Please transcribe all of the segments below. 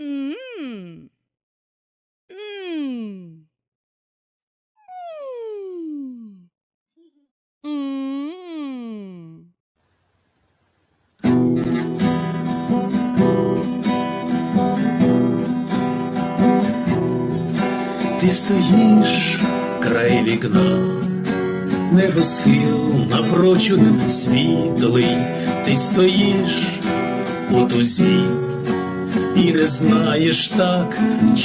Ти стоїш край вікна, небосхил напрочуд світлий, ти стоїш у тузі і не знаєш так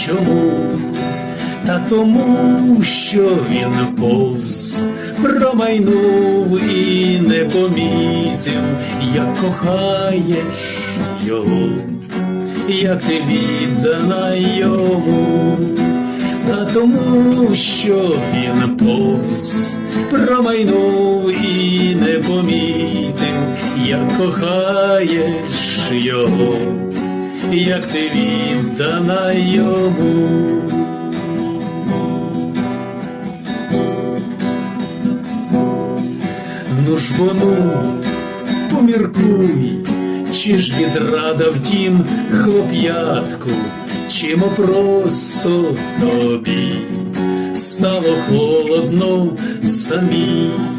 чому, та тому, що він повз промайнув і не помітив, як кохаєш його, як ти віддана йому, та тому, що він повз промайнув і не помітив, як кохаєш його, як ти віддана йому. Ну ж бо ну, поміркуй, чи ж відрада втім хлоп'ятку, чи мо просто тобі стало холодно самій.